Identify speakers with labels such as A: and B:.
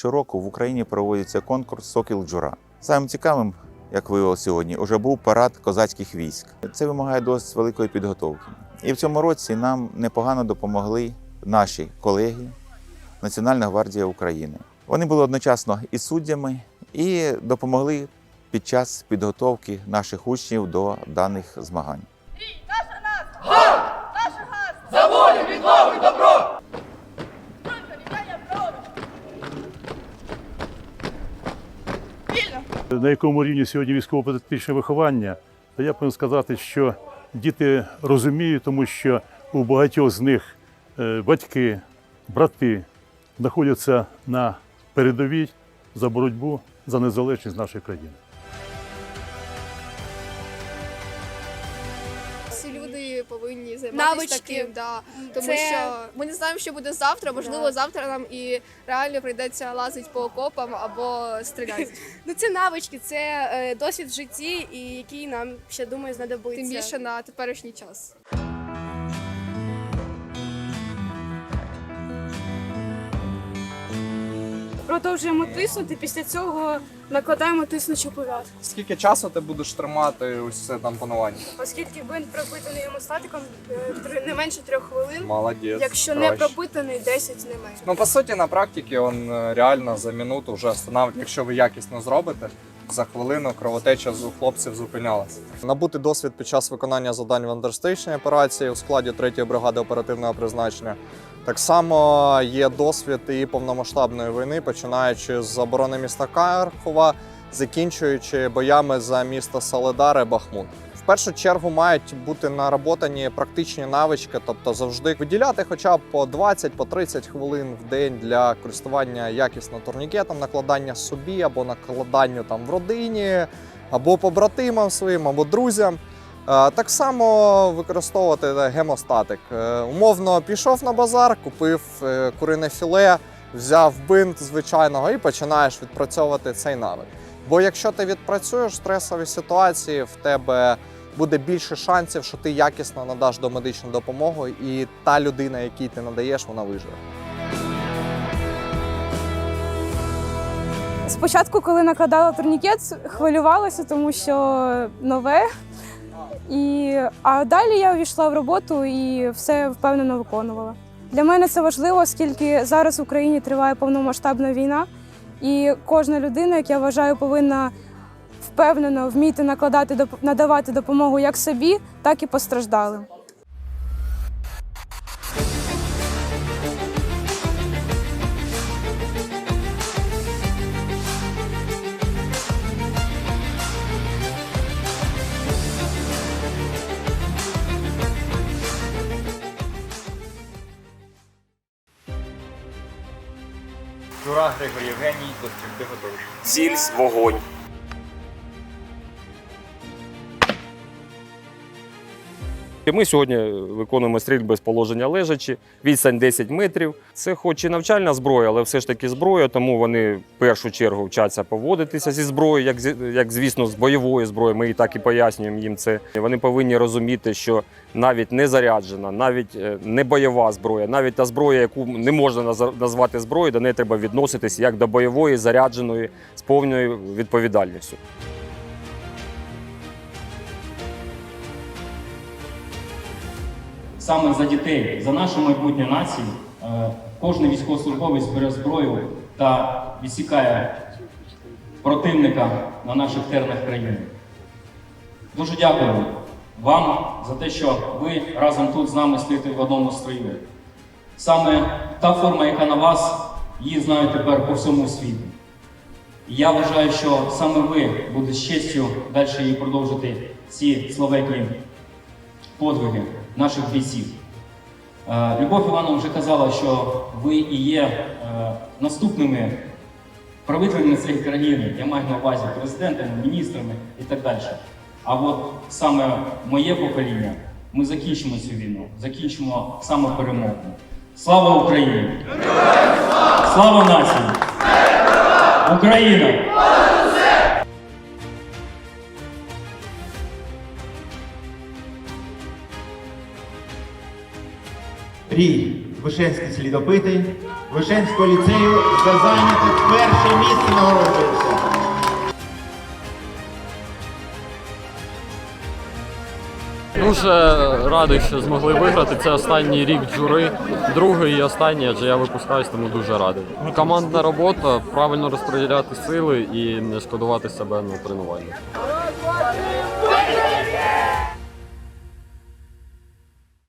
A: щороку в Україні проводиться конкурс Сокіл Джура. Самим цікавим, як виявилося сьогодні, уже був парад козацьких військ. Це вимагає досить великої підготовки. І в цьому році нам непогано допомогли наші колеги Національна гвардія України. Вони були одночасно і суддями, і допомогли під час підготовки наших учнів до даних змагань.
B: На якому рівні сьогодні військово-патріотичне виховання, то я повинен сказати, що діти розуміють, тому що у багатьох з них е, батьки, брати знаходяться на передовій за боротьбу за незалежність нашої країни.
C: Всі люди повинні займатися
D: Навички.
C: таким, да. тому
D: Це-
C: що ми не знаємо, що буде завтра. Можливо,
D: Да.
C: завтра нам і реально прийдеться лазити по окопам або стріляти.
D: Ну це навички, це е, досвід в житті, і який нам ще думаю знадобиться.
C: Тим більше на теперішній час.
D: Продовжуємо тиснути. Після цього накладаємо тиснучу пов'язку.
E: Скільки часу ти будеш тримати ось це там панування?
D: Оскільки бинт пропитаний гемостатиком е, три- не менше трьох хвилин.
E: Молодець.
D: Якщо не
E: краще.
D: пропитаний, 10 не менше.
E: Ну, по суті, на практиці він е, реально за минуту вже встановить, якщо ви якісно зробите. За хвилину кровотеча з у хлопців зупинялася. Набути досвід під час виконання завдань в андерстейшній операції у складі 3-ї бригади оперативного призначення. Так само є досвід і повномасштабної війни, починаючи з оборони міста Харкова, закінчуючи боями за місто Соледар і Бахмут. В першу чергу мають бути наработані практичні навички, тобто завжди виділяти хоча б по 20 по 30 хвилин в день для користування якісно турнікетом, накладання собі або накладанню там в родині, або побратимам своїм, або друзям. Е, Так само використовувати гемостатик. Е, Умовно пішов на базар, купив е, курине філе, взяв бинт звичайного і починаєш відпрацьовувати цей навик. Бо якщо ти відпрацюєш в стресовій ситуації, в тебе буде більше шансів, що ти якісно надаш домедичну допомогу, і та людина, якій ти надаєш, вона виживе.
F: Спочатку, коли накладала турнікет, хвилювалася, тому що нове. І, а далі я увійшла в роботу і все впевнено виконувала. Для мене це важливо, оскільки зараз в Україні триває повномасштабна війна, і кожна людина, як я вважаю, повинна впевнено вміти накладати надавати допомогу як собі, так і постраждалим.
G: Жура Григорій Євгеній, до стрільби готовий.
H: Ціль вогонь. Ми сьогодні виконуємо стрільби з положення лежачі, відстань 10 метрів. Це хоч і навчальна зброя, але все ж таки зброя, тому вони в першу чергу вчаться поводитися зі зброєю, як, як звісно, з бойовою зброєю. Ми і так і пояснюємо їм це. Вони повинні розуміти, що навіть не заряджена, навіть е, не бойова зброя, навіть та зброя, яку не можна назвати зброєю, до неї треба відноситися як до бойової, зарядженої з повною відповідальністю.
I: Саме за дітей, за нашу майбутню націю, е, кожен військовослужбовець бере зброю та відсікає противника на наших теренах країни. Дуже дякую вам за те, що ви разом тут з нами стоїте в одному строю. Саме та форма, яка на вас, її знають тепер по всьому світу. І я вважаю, що саме ви будете з честю далі її продовжити ці славетні подвиги наших бійців. Е, Любов Івановна вже казала, що ви і є е, наступними правителями цієї країни, я маю на увазі президентами, міністрами і так далі. А от саме моє покоління, ми закінчимо цю війну, закінчимо саме перемогу. Слава Україні! Слава нації! Україна!
G: Рій,
J: Вишенські слідопити Вишенського ліцею за зайняте перше місце нагороджується.
K: Дуже радий, що змогли виграти. Це останній рік жури, другий і останній, адже я випускаюсь, тому дуже радий. Командна робота, правильно розподіляти сили і не шкодувати себе на
L: три.